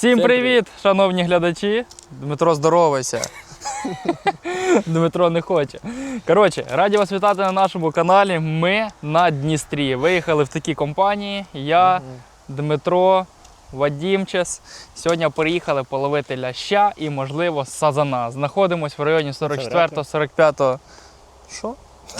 Всім привіт, шановні глядачі. Дмитро, здоровайся. Дмитро не хоче. Коротше, раді вас вітати на нашому каналі. Ми на Дністрі. Виїхали в такі компанії. Я, Дмитро, Вадімчес. Сьогодні приїхали половити ляща і, можливо, сазана. Знаходимось в районі 44-45 що?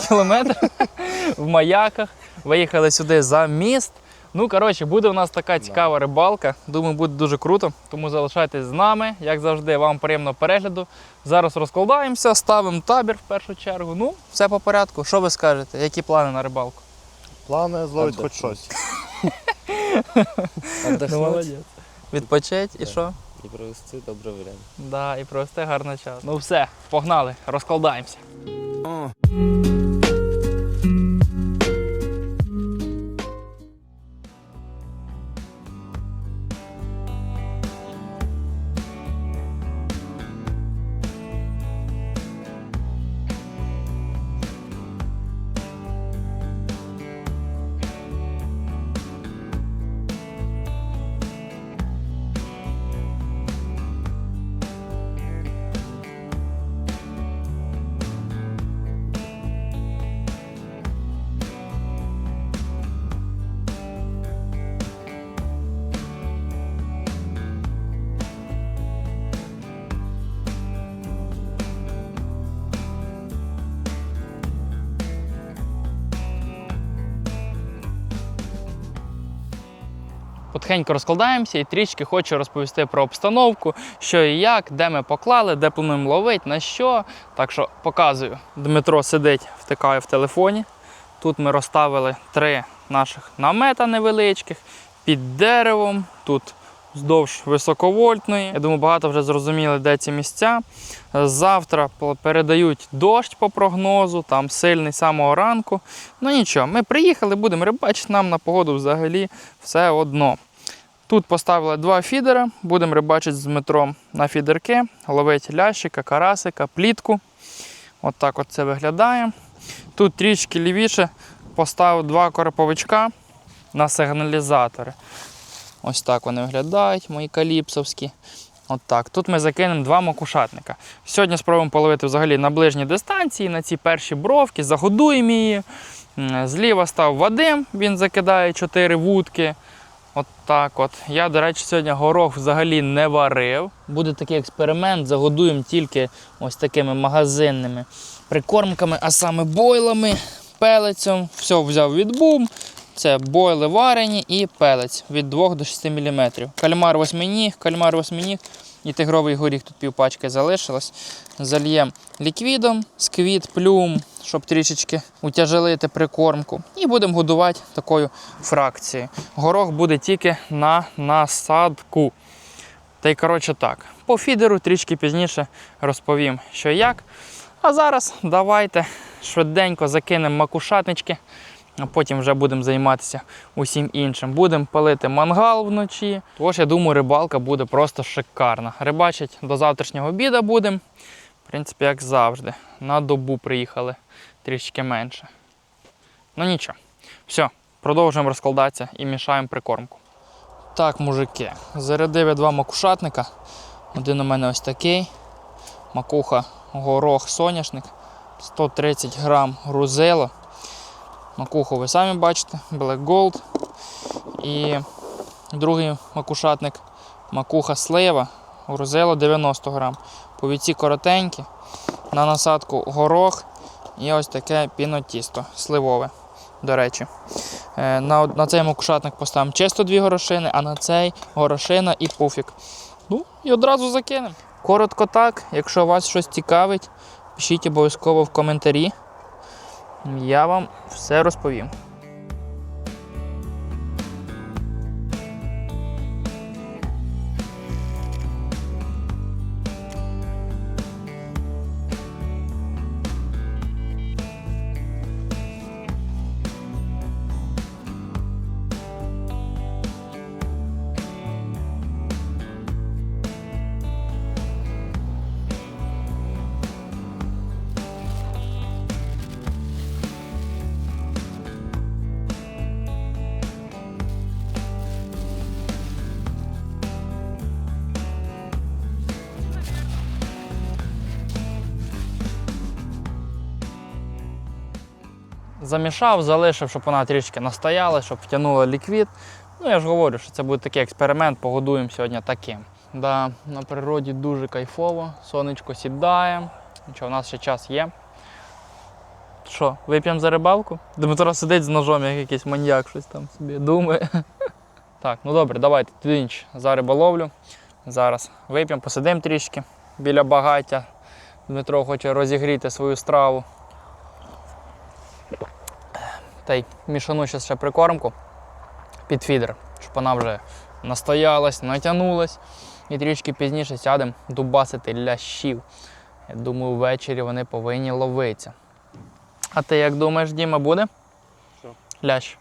кілометра в маяках. Виїхали сюди за міст. Ну, коротше, буде у нас така цікава рибалка. Думаю, буде дуже круто. Тому залишайтесь з нами. Як завжди, вам приємного перегляду. Зараз розкладаємося, ставимо табір в першу чергу. Ну, все по порядку. Що ви скажете? Які плани на рибалку? Плани зловить хоч щось. Отдохнуть Відпочить і що? и провести доброе время. Да, і провести гарний час. Ну все, погнали, розкладаємося. Потихеньку розкладаємося і трішки хочу розповісти про обстановку, що і як, де ми поклали, де плануємо ловити, на що. Так що показую. Дмитро сидить, втикає в телефоні. Тут ми розставили три наших намета невеличких під деревом. Тут вздовж високовольтної. Я думаю, багато вже зрозуміли, де ці місця. Завтра передають дощ по прогнозу, там сильний самого ранку. Ну нічого, ми приїхали, будемо рибачити, нам на погоду взагалі все одно. Тут поставили два фідера, будемо рибачити з Дмитром на фідерки, ловити лящика, карасика, плітку. От так от це виглядає. Тут трішки лівіше поставив два короповичка на сигналізатори. Ось так вони виглядають, мої каліпсовські. От так. Тут ми закинемо два макушатника. Сьогодні спробуємо половити взагалі на ближній дистанції, на ці перші бровки, загодуємо її. Зліва став Вадим, він закидає 4 вудки. От так от. Я, до речі, сьогодні горох взагалі не варив. Буде такий експеримент, загодуємо тільки ось такими магазинними прикормками, а саме бойлами, пелецем. Все взяв від бум. Це бойли варені і пелець від 2 до 6 мм. Кальмар восьминіг, кальмар восьминіг і тигровий горіх тут півпачки залишилось. Зальємо ліквідом, сквіт, плюм, щоб трішечки утяжелити прикормку. І будемо годувати такою фракцією. Горох буде тільки на насадку. Та й коротше так. По фідеру трішки пізніше розповім, що як. А зараз давайте швиденько закинемо макушатнички, а потім вже будемо займатися усім іншим. Будемо палити мангал вночі. Тож, я думаю, рибалка буде просто шикарна. Рибачить до завтрашнього обіду будемо. В принципі, як завжди. На добу приїхали трішки менше. Ну нічого. Все, продовжуємо розкладатися і мішаємо прикормку. Так, мужики, зарядив я два макушатника. Один у мене ось такий. Макуха, горох, соняшник. 130 грам грузило. Макуху ви самі бачите, Black Gold. І другий макушатник макуха слива, грузило 90 грам. Повіці коротенькі. На насадку горох і ось таке пінотісто сливове, до речі. Е, На, на цей макушатник поставимо чисто дві горошини, а на цей горошина і пуфік. Ну і одразу закинемо. Коротко так, якщо вас щось цікавить, пишіть обов'язково в коментарі. Я вам все розповім. Замішав, залишив, щоб вона трішки настояла, щоб втягнула ліквід. Ну, я ж говорю, що це буде такий експеримент, погодуємо сьогодні таким. Да, на природі дуже кайфово, сонечко сідає. Нічого, у нас ще час є. Що, вип'ємо за рибалку? Дмитро сидить з ножом, як якийсь маньяк, щось там собі думає. Так, ну добре, давайте тинч за риболовлю. Зараз вип'ємо, посидимо трішки біля багаття. Дмитро хоче розігріти свою страву. Та й мішану ще ще прикормку під фідер, щоб вона вже настоялась, натягнулась. І трішки пізніше сядемо дубасити лящів. Я думаю, ввечері вони повинні ловитися. А ти як думаєш, Діма, буде? Що? Лящ.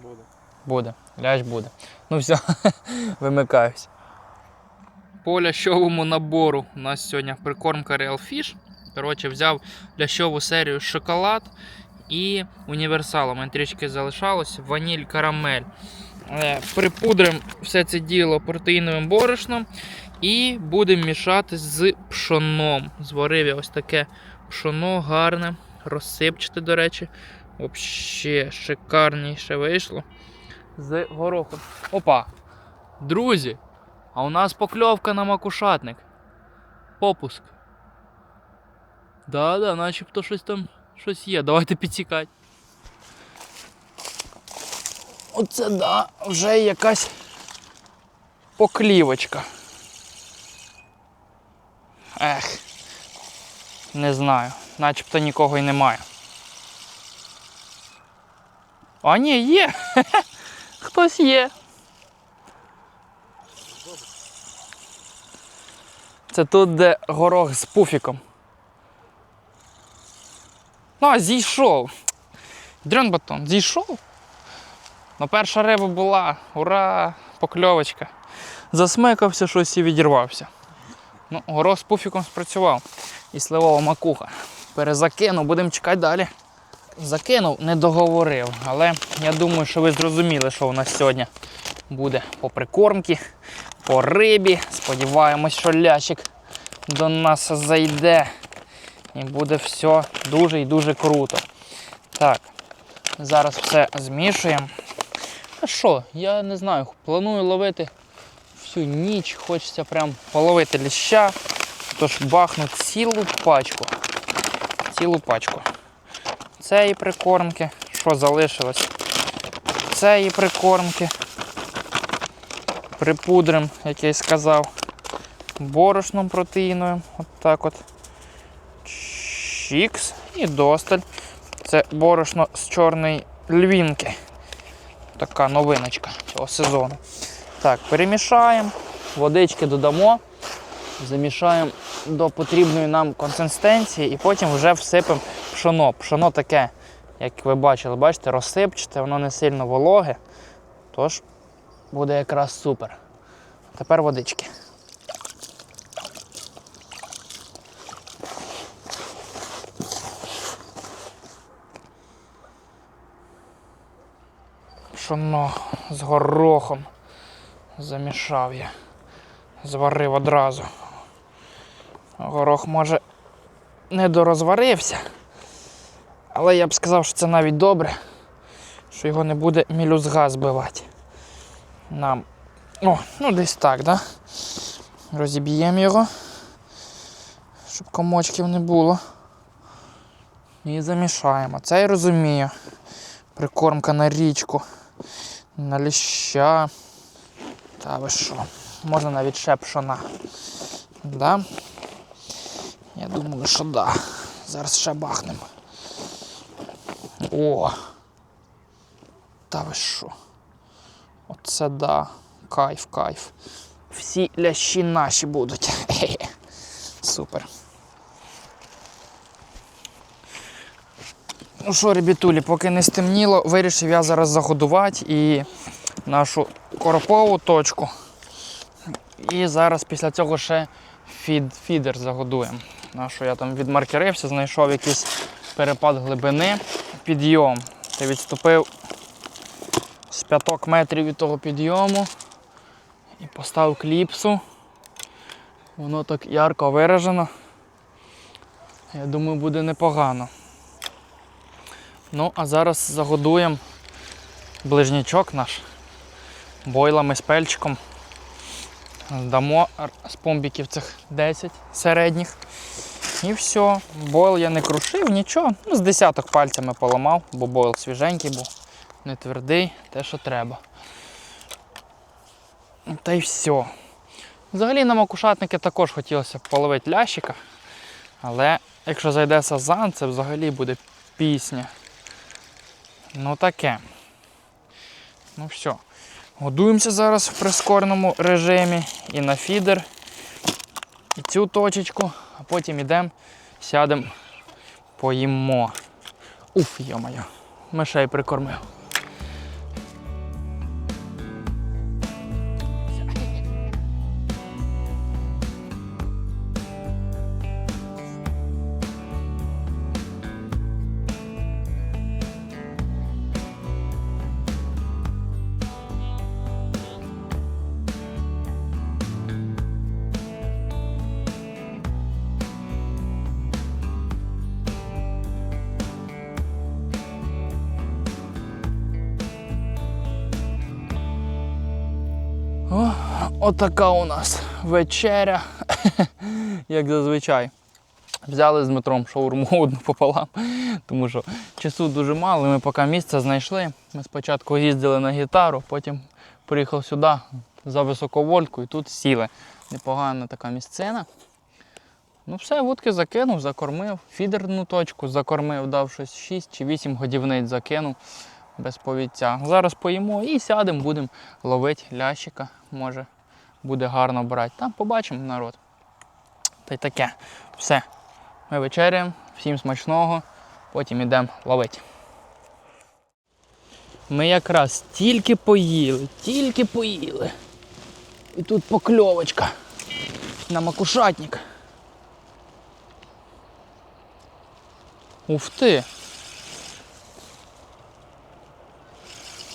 Буде. Буде. Лящ буде. Ну все, вимикаюсь. По лящовому набору у нас сьогодні прикормка Real Fish. Коротше, взяв лящову серію шоколад і універсал. У мене трішки залишалось ваніль карамель. Е, Припудримо все це діло протеїновим борошном і будемо мішати з пшоном. Зварив я ось таке пшоно гарне, розсипчате, до речі. Взагалі шикарніше вийшло. З горохом. Опа! Друзі! А у нас покльовка на макушатник. Попуск. Да-да, начебто щось там щось є. Давайте підсікати. Оце да, вже якась поклівочка. Ех. Не знаю. Начебто нікого й немає. А ні, є. Хтось є. Це тут, де горох з пуфіком. Ну, а зійшов. Дрон батон, зійшов. Ну, перша риба була. Ура! Покльовочка. Засмикався щось і відірвався. Ну, горох пуфіком спрацював. І сливова макуха. Перезакинув, будемо чекати далі. Закинув, не договорив, але я думаю, що ви зрозуміли, що у нас сьогодні буде по прикормці, по рибі. Сподіваємось, що лящик до нас зайде. І буде все дуже і дуже круто. Так, зараз все змішуємо. А що, я не знаю, планую ловити всю ніч, хочеться прям половити ліща. Тож бахну цілу пачку. Цілу пачку цієї прикормки, що залишилось цієї прикормки. Припудрим, як я й сказав, борошном протеїновим. От так от. Чікс і досталь. Це борошно з чорної львінки. Така новиночка цього сезону. Так, перемішаємо, водички додамо, замішаємо до потрібної нам консистенції і потім вже всипемо пшоно. Пшоно таке, як ви бачили, бачите, розсипчате, воно не сильно вологе. Тож буде якраз супер. Тепер водички. Пшоно з горохом замішав я. Зварив одразу. Горох може недорозварився. Але я б сказав, що це навіть добре, що його не буде мілюзга збивати. Нам. О, ну десь так, да? Розіб'ємо його, щоб комочків не було. І замішаємо. Це я розумію. Прикормка на річку, на ліща. Та ви що? Можна навіть ще пшона. Да? Я думаю, що да. Зараз ще бахнемо. О! Та ви що? Оце да. Кайф, кайф. Всі лящі наші будуть. Супер. Ну що, ребятулі, поки не стемніло, вирішив я зараз загодувати і нашу коропову точку. І зараз після цього ще фід, фідер загодуємо. На що я там відмаркерився, знайшов якийсь перепад глибини, підйом. Та відступив з п'яток метрів від того підйому і поставив кліпсу. Воно так ярко виражено. Я думаю, буде непогано. Ну, а зараз загодуємо ближнячок наш бойлами з пельчиком. Дамо з помбіків цих 10 середніх. І все. Бойл я не крушив, нічого. Ну, з десяток пальцями поламав, бо бойл свіженький був, не твердий, те, що треба. Та й все. Взагалі на макушатники також хотілося половити лящика. Але якщо зайде сазан, це взагалі буде пісня. Ну таке. Ну все. Годуємося зараз в прискореному режимі і на фідер, і цю точечку, а потім йдемо, сядемо, поїмо. Уф, йо-моє, мишей прикормив. Отака у нас вечеря, як зазвичай. Взяли з Дмитром шаурму одну пополам, тому що часу дуже мало. Ми поки місце знайшли. Ми спочатку їздили на гітару, потім приїхав сюди за високовольтку і тут сіли. Непогана така місцина. Ну все, вудки закинув, закормив. Фідерну точку закормив, дав щось 6 чи 8 годівниць закинув без повіття. Зараз поїмо і сядемо, будемо ловити лящика. Може буде гарно брати. Там побачимо народ. Та й таке. Все. Ми вечеряємо, всім смачного, потім йдемо ловити. Ми якраз тільки поїли, тільки поїли. І тут покльовочка на макушатник. Уф ти.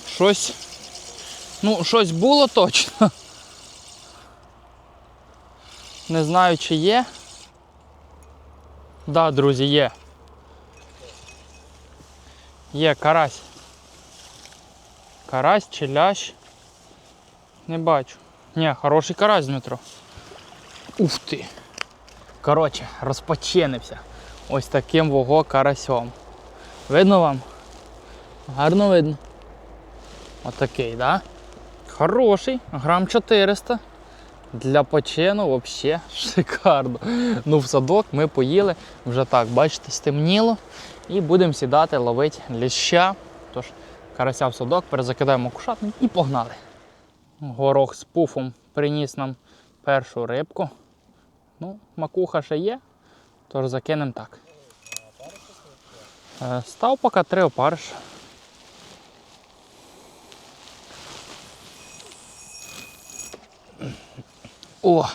Щось. Ну, щось було точно. Не знаю, чи є. Да, друзі, є. Є карась. Карась чи лящ. Не бачу. Ні, хороший карась, Дмитро. Ух ти. Коротше, розпочинився. Ось таким вого карасьом. Видно вам? Гарно видно. Отакий, да? Хороший, грам 400. Для почину взагалі шикарно. Ну, в садок ми поїли, вже так, бачите, стемніло. І будемо сідати, ловити ліща. Тож, карася в садок, перезакидаємо кушатник і погнали. Горох з пуфом приніс нам першу рибку. Ну, макуха ще є, тож закинемо так. Е, Став поки три опариш. О,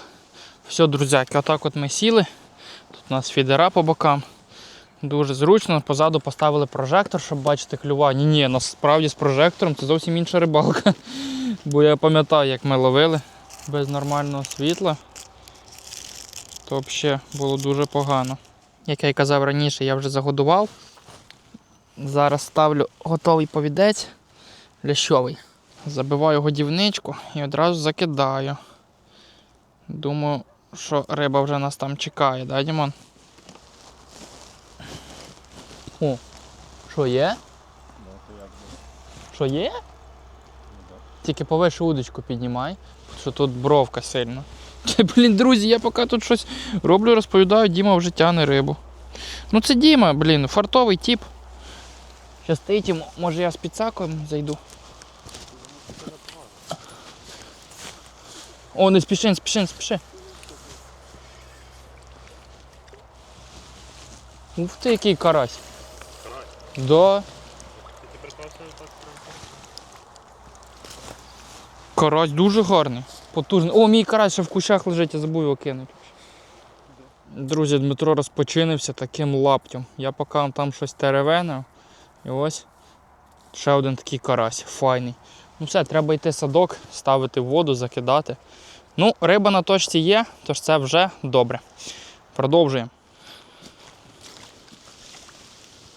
все, друзяки, отак от ми сіли. Тут у нас фідера по бокам. Дуже зручно. Позаду поставили прожектор, щоб бачити клювання. Ні, насправді з прожектором це зовсім інша рибалка. Бо я пам'ятаю, як ми ловили без нормального світла. То взагалі було дуже погано. Як я й казав раніше, я вже загодував. Зараз ставлю готовий повідець лящовий. Забиваю годівничку і одразу закидаю. Думаю, що риба вже нас там чекає, да, Дімон? О, що є? Що є? Тільки повише удочку піднімай, що тут бровка сильно. Блін, друзі, я поки тут щось роблю, розповідаю, Діма вже тяне рибу. Ну це Діма, блін, фартовий тип. Щас йому, може я з підсаком зайду. О, не спіши, не спіши, не спіши. Ух ти, який карась. Да. Карась дуже гарний. Потужний. О, мій карась ще в кущах лежить, я забув його кинути. Друзі, Дмитро розпочинився таким лаптем. Я поки там щось теревенив. І ось ще один такий карась, файний. Ну все, треба йти садок, ставити воду, закидати. Ну, риба на точці є, тож це вже добре. Продовжуємо.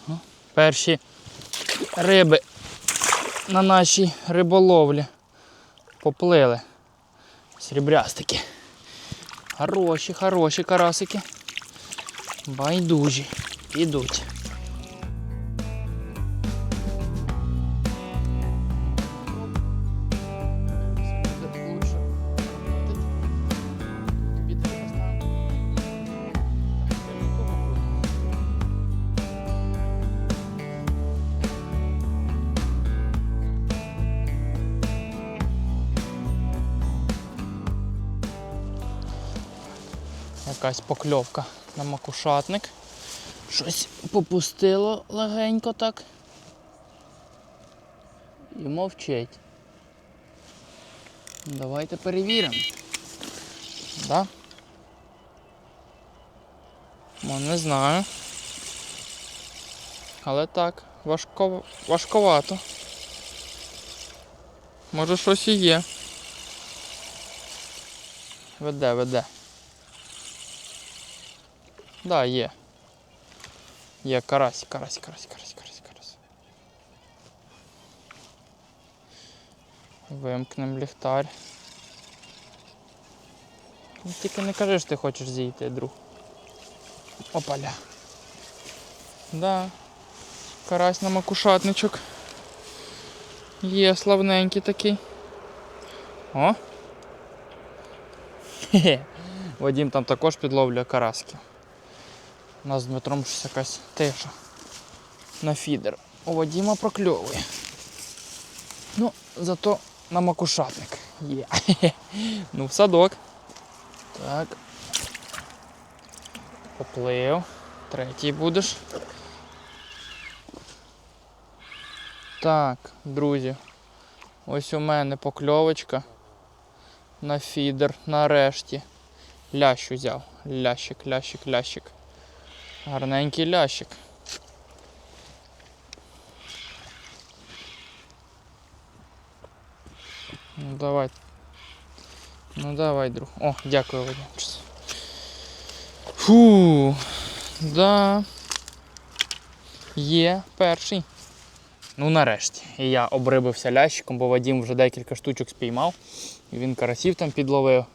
Ну, Перші риби на нашій риболовлі поплили. Срібрястики. Хороші, хороші карасики. Байдужі. Ідуть. Якась покльовка на макушатник. Щось попустило легенько так. І мовчить. Давайте перевіримо. Да? Ну, не знаю. Але так, важко, важковато. Може щось і є. Веде, веде. Да, є. Є карась, карась, карась, карась, карась, карась. Вимкнем ліхтар. Ну, Тільки не кажи, що ти хочеш зійти, друг. Опаля. Да. Карась на макушатничок. Є славненький такий. О! Вадім там також підловлює караски. У нас з Дмитром щось якась тиша. На фідер. У Вадіма прокльовує. Ну, зато на макушатник є. Ну, в садок. Так. Поплив. Третій будеш. Так, друзі. Ось у мене покльовочка на фідер нарешті. Лящ взяв. Лящик, лящик, лящик. Гарненький лящик. Ну давай. Ну давай, друг. О, дякую, Вадимчис. Фу. Да. Є перший. Ну нарешті. І я обрибився лящиком, бо Вадим вже декілька штучок спіймав. І він карасів там підловив.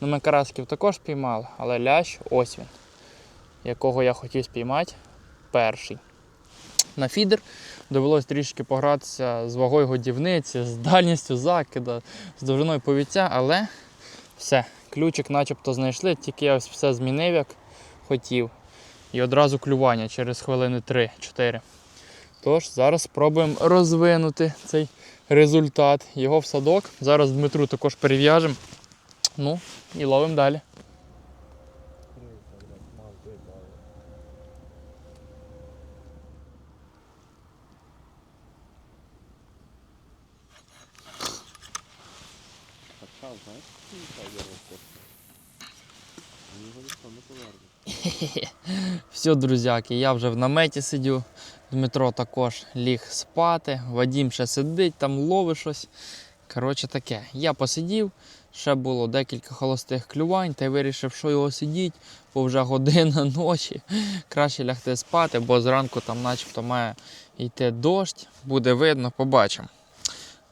Ну ми карасків також спіймали, але лящ ось він якого я хотів спіймати, перший. На фідер довелось трішки погратися з вагою годівниці, з дальністю закида, з довжиною повіття, але все, ключик начебто знайшли, тільки я ось все змінив, як хотів. І одразу клювання через хвилини 3-4. Тож, зараз спробуємо розвинути цей результат. Його в садок. Зараз Дмитру також перев'яжемо. Ну і ловимо далі. Ніхто не поверне. Все, друзяки, я вже в наметі сидю. Дмитро також ліг спати. Вадім ще сидить, там ловить щось. Коротше таке. Я посидів, ще було декілька холостих клювань, та й вирішив, що його сидіть, бо вже година ночі. Краще лягти спати, бо зранку там начебто має йти дощ, буде видно, побачимо.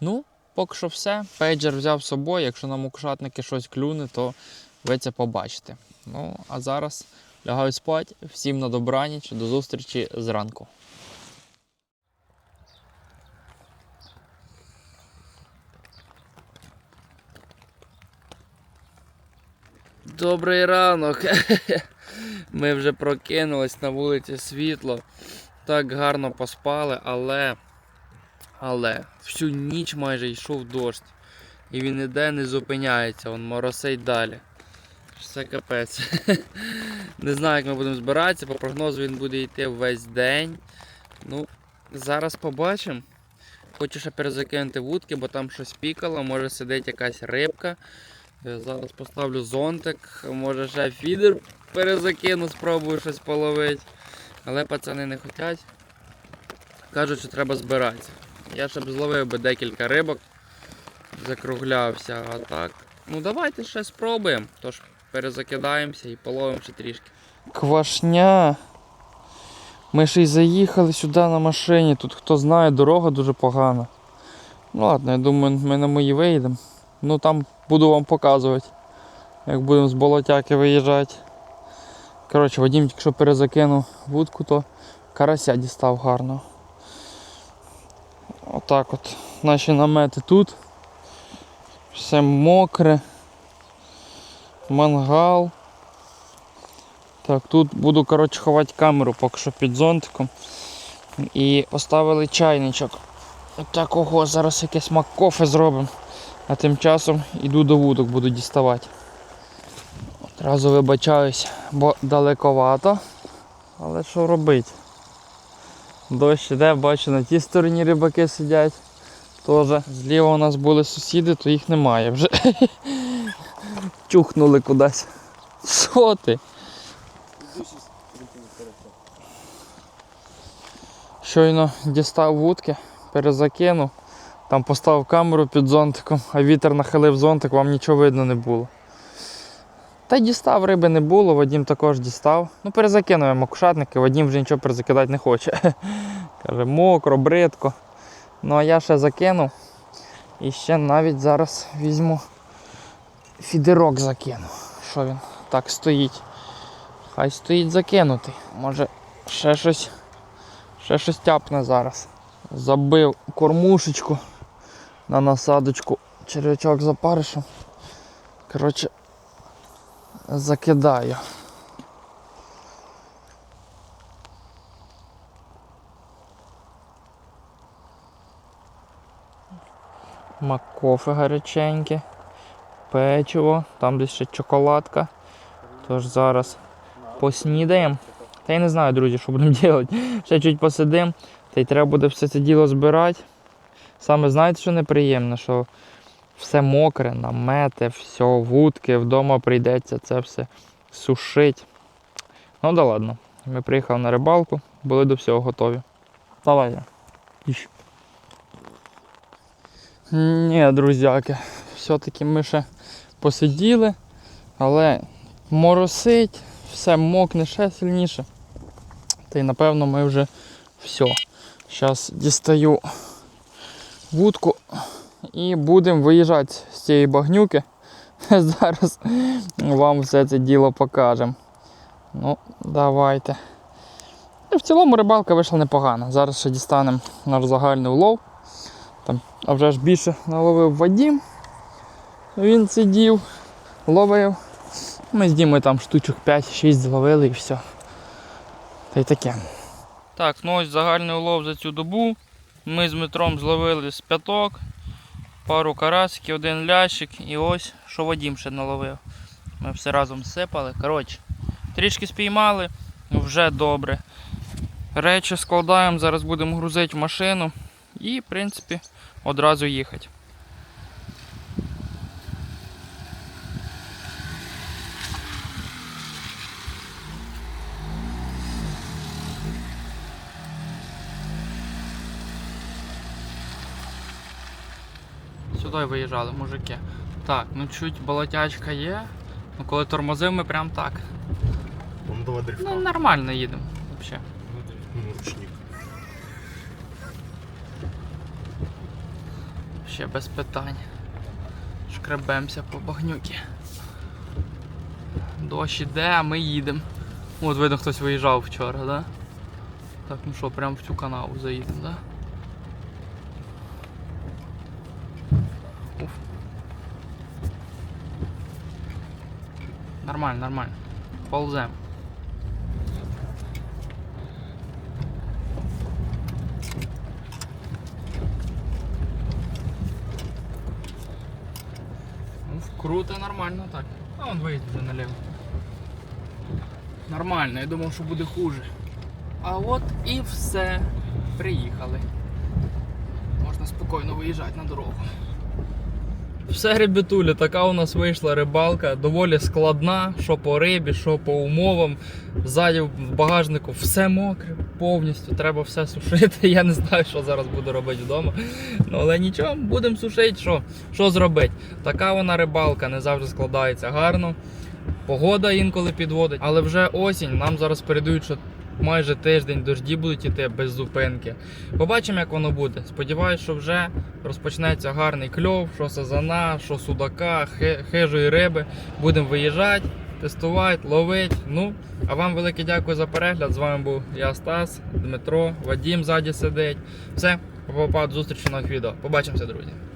Ну, поки що все. Пейджер взяв з собою. Якщо на мукшатники щось клюне, то ви це побачите. Ну, а зараз лягаю спати. Всім на добраніч, до зустрічі зранку. Добрий ранок. Ми вже прокинулись на вулиці світло. Так гарно поспали, але. Але всю ніч майже йшов дощ. І він іде, не зупиняється, він моросить далі. Все капець. Не знаю, як ми будемо збиратися, по прогнозу він буде йти весь день. Ну, зараз побачимо. Хочу ще перезакинути вудки, бо там щось пікало, може сидить якась рибка. Е, Зараз поставлю зонтик, може ще фідер перезакину, спробую щось половити. Але пацани не хочуть. Кажуть, що треба збиратися. Я ще б зловив би декілька рибок, закруглявся, а так. Ну давайте ще спробуємо. Тож перезакидаємося і половимо ще трішки. Квашня. Ми ще й заїхали сюди на машині. Тут хто знає, дорога дуже погана. Ну ладно, я думаю, ми на мої виїдемо. Ну там буду вам показувати, як будемо з болотяки виїжджати. Коротше, Вадим тільки що перезакинув вудку, то карася дістав гарно. Отак от. Наші намети тут. Все мокре. Мангал. Так, тут буду коротше, ховати камеру поки що під зонтиком. І поставили чайничок. Такого зараз якесь маккофе зробимо. А тим часом іду до вудок, буду діставати. Одразу вибачаюсь, бо далековато. Але що робити? Дощ іде, бачу, на тій стороні рибаки сидять. Тоже. Зліва у нас були сусіди, то їх немає вже. Чухнули кудись. Що ти? Щойно дістав вудки, перезакинув, там поставив камеру під зонтиком, а вітер нахилив зонтик, вам нічого видно не було. Та й дістав, риби не було, Вадім також дістав. Ну, перезакинув я макушатники, Вадім вже нічого перезакидати не хоче. Каже, мокро, бридко. Ну а я ще закинув. І ще навіть зараз візьму фідерок закину. Що він так стоїть? Хай стоїть закинутий. Може ще щось, ще щось тяпне зараз. Забив кормушечку на насадочку, червячок за. Коротше, закидаю. Макофе гаряченьке, печиво, там десь ще чоколадка. Тож зараз поснідаємо. Та я не знаю, друзі, що будемо робити. Ще чуть посидимо, та й треба буде все це діло збирати. Саме знаєте, що неприємно, що все мокре, намети, все, вудки, вдома прийдеться це все сушити. Ну да ладно. Ми приїхали на рибалку, були до всього готові. Давайте. Іщ. Ні, друзяки, все-таки ми ще посиділи, але моросить, все мокне ще сильніше. Та й напевно ми вже все. Зараз дістаю вудку і будемо виїжджати з цієї багнюки. Зараз вам все це діло покажемо. Ну, давайте. І в цілому рибалка вийшла непогана. Зараз ще дістанемо наш загальний улов. Там, а вже ж більше наловив Вадім. Він сидів, ловив. Ми з Дімою там штучок 5-6 зловили і все. Та й таке. Так, ну ось загальний улов за цю добу. Ми з Дмитром зловили з п'яток, пару карасиків, один лящик і ось що Вадім ще наловив. Ми все разом сипали. Коротше, трішки спіймали, вже добре. Речі складаємо, зараз будемо грузити в машину і, в принципі, одразу їхати. Сюди виїжджали, мужики. Так, ну чуть болотячка є. Ну коли тормозив, ми прям так. Он до дрифта. Ну нормально їдемо. Взагалі. Ну, ручник. Ще без питань. Шкребемося по багнюки. Дощ іде, а ми їдемо. От видно, хтось виїжджав вчора, да? Так, ну що, прямо в цю канаву заїдемо, да? Уф. Нормально, нормально. Ползем. Ну, круто, нормально так. А он виїзд вже наліво. Нормально, я думав, що буде хуже. А от і все. Приїхали. Можна спокійно виїжджати на дорогу. Все, ребятуля, така у нас вийшла рибалка, доволі складна, що по рибі, що по умовам. Ззаді в багажнику все мокре, повністю треба все сушити. Я не знаю, що зараз буду робити вдома. Ну, але нічого, будемо сушити, що, що зробити. Така вона рибалка, не завжди складається гарно. Погода інколи підводить, але вже осінь. Нам зараз передають, що майже тиждень дожді будуть іти без зупинки. Побачимо, як воно буде. Сподіваюсь, що вже розпочнеться гарний кльов, що сазана, що судака, хижої риби. Будемо виїжджати, тестувати, ловити. Ну, а вам велике дякую за перегляд. З вами був я Стас, Дмитро, Вадім ззаді сидить. Все, па-па-па, до зустрічі нових відео. Побачимося, друзі.